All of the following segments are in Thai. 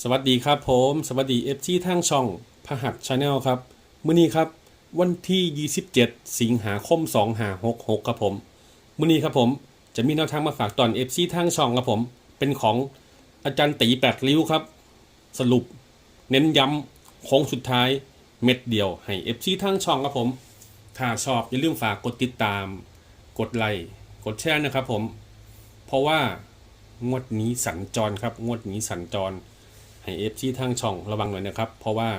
สวัสดีครับผมสวัสดีเอฟซีทางช่องพหัสชาแนลครับมื้อนี้ครับ วันที่ 27 สิงหาคม2566ครับผมมื้อนี้ครับผมจะมีแนวทางมาฝากตอนเอฟซีทางช่องครับผม เป็นของอาจารย์ตีแปดริ้วครับ สรุป เน้นย้ำโค้งสุดท้ายเม็ดเดียวให้เอฟซีทางช่องครับผม ถ้าชอบอย่าลืมฝากกดติดตาม กดไลค์กดแชร์นะครับผม เพราะว่างวดนี้สัญจรครับ งวดนี้สัญจร ให้เอฟซีทางช่องระวังหน่อยนะครับ เพราะว่า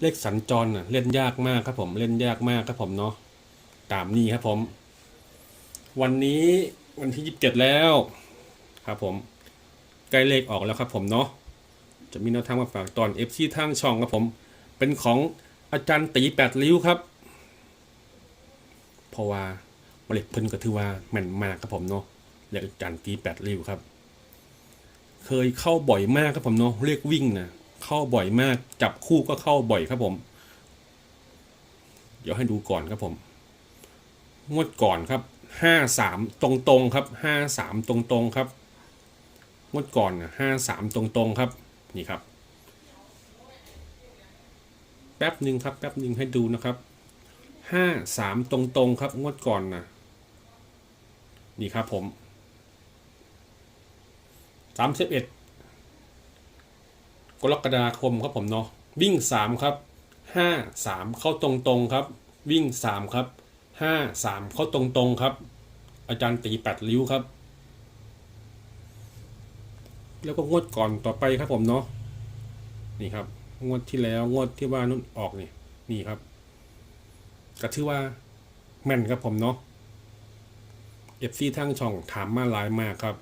เลขสัญจรเล่นยากมากครับผมเล่นยากมากครับผมเนาะตามนี้ครับผม วันนี้วันที่ยี่สิบเจ็ดแล้วครับผมใกล้เลขออกแล้วครับผมเนาะจะมีแนวทางมาฝากตอนเอฟซีทางช่องครับผม เป็นของอาจารย์ตีแปดริ้วครับเพราะว่าเล็กเพิ่นก็ถือว่าแม่นมากครับผมเนาะเรียกอาจารย์ตีแปดริ้วครับ เคยเข้าบ่อยมากครับผมเนาะเรียกวิ่งนะเข้าบ่อยมาก จับคู่ก็เข้าบ่อยครับผม เดี๋ยวให้ดูก่อนครับผมงวดก่อนครับห้าสามตรงตรงครับห้าสามตรงตรงครับงวดก่อนนะห้าสามตรงตรงครับนี่ครับ แป๊บหนึ่งครับ แป๊บหนึ่งให้ดูนะครับห้าสามตรงตรงครับงวดก่อนนะนี่ครับผม สามสิบเอ็ดกรกฎาคมครับผมเนาะวิ่งสามครับห้าสามเข้าตรงตรงๆครับ วิ่งสามครับห้าสามเข้าตรงตรงๆครับ อาจารย์ตีแปดริ้วครับ แล้วก็งวดก่อนต่อไปครับผมเนาะนี่ครับ งวดที่แล้วงวดที่ว่านุ่นออกนี่นี่ครับก็ถือว่าแม่นครับผมเนาะเอฟซีทางช่องถามมาหลายมากครับ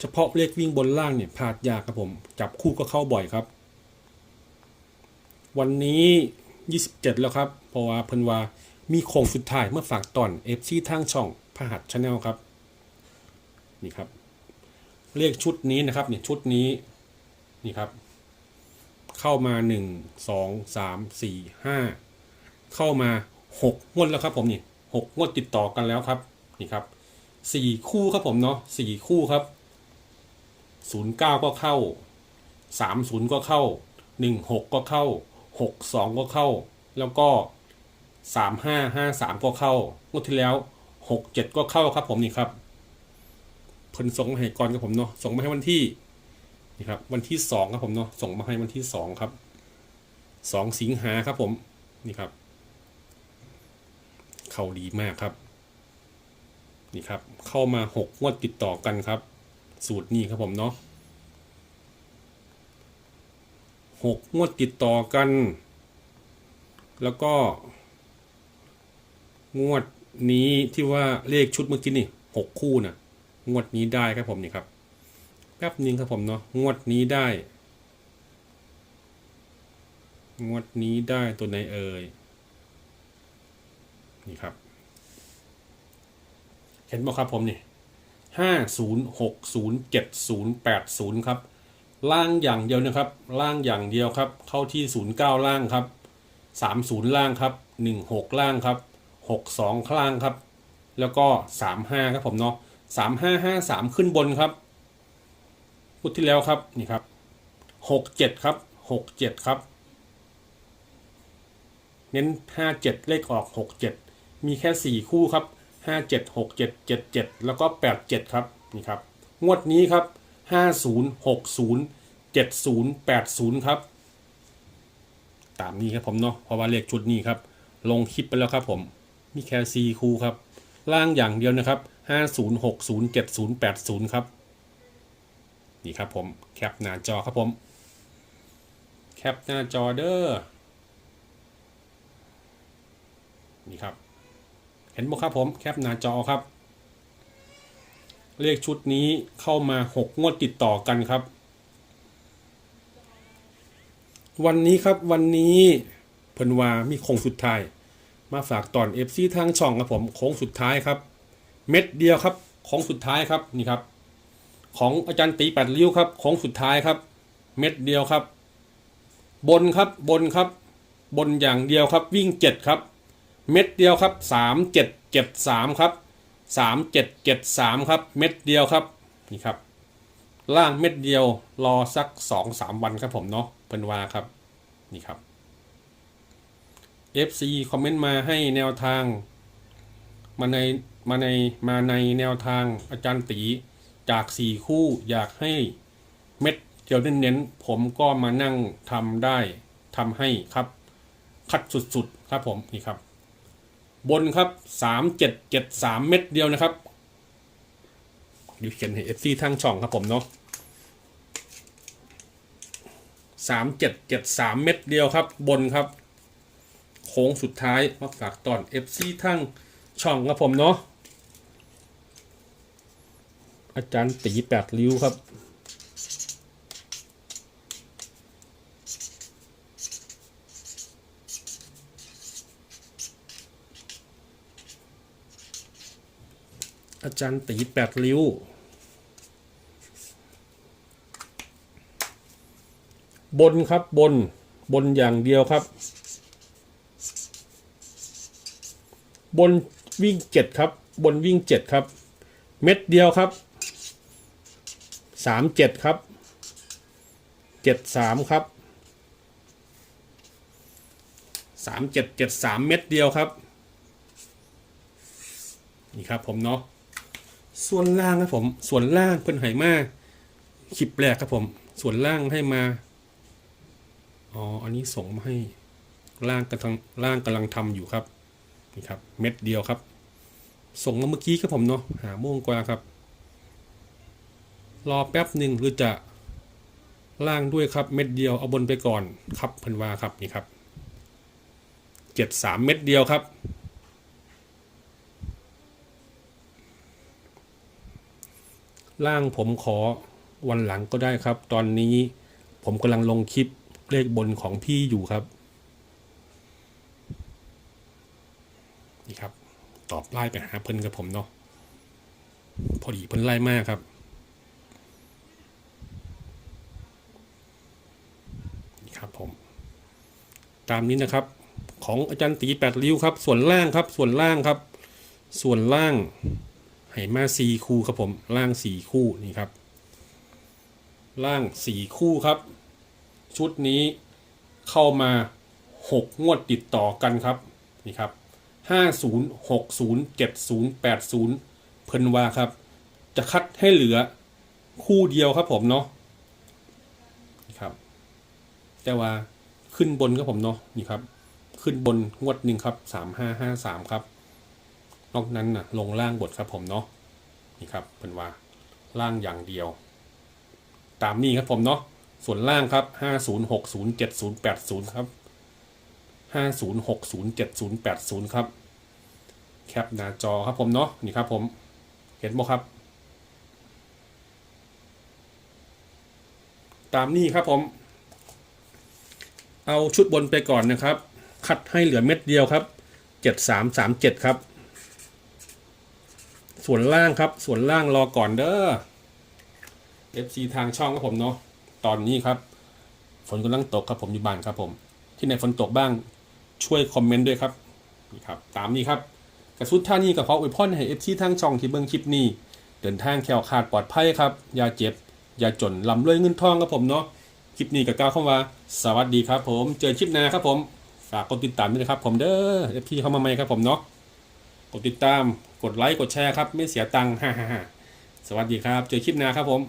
เฉพาะเลขวิ่งบนล่างเนี่ยพลาดยากครับผม จับคู่ก็เข้าบ่อยครับ วันนี้ 27 แล้วครับเพราะว่าเพิ่นว่ามีโค้งสุดท้ายเมื่อฝากตอนเอฟซีทางช่องพหัสชาแนลครับ นี่ครับ เลขชุดนี้นะครับเนี่ยชุดนี้ นี่ครับ เข้ามา 1 2 3 4 5 เข้ามา 6 งวดแล้วครับผมนี่6งวดติดต่อกันแล้วครับ นี่ครับสี่คู่ครับผมเนาะสี่คู่ครับ ศูนย์เก้าก็เข้าสามศูนย์ก็เข้าหนึ่งหกก็เข้าหกสองก็เข้า แล้วก็สามห้าห้าสามก็เข้างวดที่แล้วหกเจ็ดก็เข้าครับผมนี่ครับเพิ่นส่งมาให้ก่อนครับผมเนาะส่งมาให้วันที่นี่ครับวันที่สองครับผมเนาะส่งมาให้วันที่สองครับสองสิงหาครับผมนี่ครับ เข้าดีมากครับ นี่ครับ เข้ามาหกงวดติดต่อกันครับ สูตรนี้ครับผมเนาะหกงวดติดต่อกัน แล้วก็ งวดนี้ที่ว่าเลขชุดเมื่อกี้นี่หกคู่นะ่ะ งวดนี้ได้ครับผมนี่ครับแป๊บนึงครับผมเนาะงวดนี้ได้ งวดนี้ได้ตัวไหนเอ่ยนี่ครับ เห็นบอกครับผมนี่ ห้าศูนย์หกศูนย์เจ็ดศูนย์แปดศูนย์ครับ ล่างอย่างเดียวนะครับ ล่างอย่างเดียวครับ เข้าที่ศูนย์เก้าล่างครับสามศูนย์ล่างครับหนึ่งหกล่างครับหกสองล่างครับ แล้วก็สามห้าครับผมเนาะสามห้าห้าสามขึ้นบนครับพูดที่แล้วครับนี่ครับหกเจ็ดครับหกเจ็ดครับ เน้นห้าเจ็ดเลขออกหกเจ็ดมีแค่สี่คู่ครับ ห้าเจ็ดหกเจ็ดเจ็ดเจ็ดแล้วก็แปดเจ็ดครับนี่ครับงวดนี้ครับห้าศูนย์หกศูนย์เจ็ดศูนย์แปดศูนย์ครับตามนี้ครับผมเนาะเพราะว่าเลขชุดนี้ครับ ลงคลิปไปแล้วครับผมมีแค่ซีคูครับล่างอย่างเดียวนะครับห้าศูนย์หกศูนย์เจ็ดศูนย์แปดศูนย์ครับนี่ครับผมแคปหน้าจอครับผมแคปหน้าจอเด้อนี่ครับ ห็นไหมครับผมแคปหน้าจอครับ เลขชุดนี้เข้ามาหกงวดติดต่อกันครับ วันนี้ครับวันนี้เพิ่นว่ามีโค้งสุดท้าย มาฝากตอนเอฟซีทางช่องครับผมโค้งสุดท้ายครับ เม็ดเดียวครับโค้งสุดท้ายครับนี่ครับ ของอาจารย์ตีแปดริ้วครับโค้งสุดท้ายครับ เม็ดเดียวครับ บนครับบนครับ บนอย่างเดียวครับวิ่งเจ็ดครับ เม็ดเดียวครับสามเจ็ดเจ็ดสามครับสามเจ็ดเจ็ดสามครับ เม็ดเดียวครับ นี่ครับ ล่างเม็ดเดียวรอสักสองสามวันครับผมเนาะเพิ่นว่าครับ นี่ครับ FC คอมเมนต์มาให้แนวทาง มาในมาในมาในแนวทางอาจารย์ตีจากสี่คู่อยากให้เม็ดเดียวเน้นๆผมก็มานั่งทำได้ทำให้ครับ คัดสุดๆ ครับผมนี่ครับ บนครับสามเจ็ดเจ็ดสามเม็ดเดียวนะครับอยู่เขียนให้เอฟซีทางช่องครับผมเนาะสามเจ็ดเจ็ดสามเม็ดเดียวครับ บนครับ โค้งสุดท้ายมาฝากตอนเอฟซีทางช่องครับผมเนาะอาจารย์ตีแปดริ้วครับ อาจารย์ตีแปดริ้ว บนครับบนบนอย่างเดียวครับ บนวิ่งเจ็ดครับ บนวิ่งเจ็ดครับ เม็ดเดียวครับสามเจ็ดครับเจ็ดสามครับสามเจ็ดเจ็ดสามเม็ดเดียวครับ นี่ครับผมเนาะ ส่วนล่างครับผม ส่วนล่างเพิ่นไหมาคลิปแรกครับผม ส่วนล่างให้มา อ๋อ อันนี้ส่งมาให้ล่างกำลังล่างกำลังทำอยู่ครับ นี่ครับ เม็ดเดียวครับ ส่งมาเมื่อกี้ครับผมเนาะ หาโม่วงกว่าครับ รอแป๊บหนึ่งหรือจะล่างด้วยครับ เม็ดเดียว เอาบนไปก่อน ครับเพิ่นว่าครับ นี่ครับ เจ็ดสามเม็ดเดียวครับ ล่างผมขอวันหลังก็ได้ครับ ตอนนี้ผมกำลังลงคลิปเลขบนของพี่อยู่ครับ นี่ครับ ตอบไล่ไปหาเพิ่นกับผมเนาะพอดีเพิ่นไล่มากครับ นี่ครับผม ตามนี้นะครับ ของอาจารย์ตีแปดริ้วครับ ส่วนล่างครับ ส่วนล่างครับ ส่วนล่าง ให้มาสี่คู่ครับผมล่างสี่คู่นี่ครับ ล่างสี่คู่ครับ ชุดนี้เข้ามาหกงวดติดต่อกันครับนี่ครับห้าศูนย์หกศูนย์เจ็ดศูนย์แปดศูนย์เพิ่นว่าครับ จะคัดให้เหลือคู่เดียวครับผมเนาะนี่ครับ แต่ว่าขึ้นบนครับผมเนาะนี่ครับ ขึ้นบนงวดหนึ่งครับสามห้าห้าสามครับ นอกนั้นนะลงล่างบทครับผมเนาะนี่ครับเป็นว่าล่างอย่างเดียว ตามนี้ครับผมเนาะส่วนล่างครับห้าศูนย์หกศูนย์เจ็ดศูนย์แปดศูนย์ครับห้าศูนย์หกศูนย์เจ็ดศูนย์แปดศูนย์ครับ แคปหน้าจอครับผมเนาะนี่ครับผมเห็นบ่ครับ ตามนี้ครับผม เอาชุดบนไปก่อนนะครับ คัดให้เหลือเม็ดเดียวครับเจ็ดสามสามเจ็ดครับ ส่วนล่างครับ ส่วนล่างรอก่อนเด้อ FC ทางช่องครับผมเนาะตอนนี้ครับ ฝนกำลังตกครับผมอยู่บ้านครับผม ที่ไหนฝนตกบ้างช่วยคอมเมนต์ด้วยครับนี่ครับ ตามนี้ครับกระสุดท่านี้กับขออวยพรให้ FC ทางช่องที่เบิ่งคลิปนี้ เดินทางแคล้วคลาดปลอดภัยครับอย่าเจ็บอย่าจนลำรวยเงินทองครับผมเนาะคลิปนี้กับก้าวเข้ามาสวัสดีครับผม เจอคลิปหน้าครับผม ฝากกดติดตามด้วยนะครับผมเด้อ FP เข้ามาใหม่ครับผมเนาะ กดติดตาม กดไลค์ กดแชร์ครับ ไม่เสียตังค์ฮ่าฮ่าฮ่าสวัสดีครับ เจอคลิปหน้าครับผม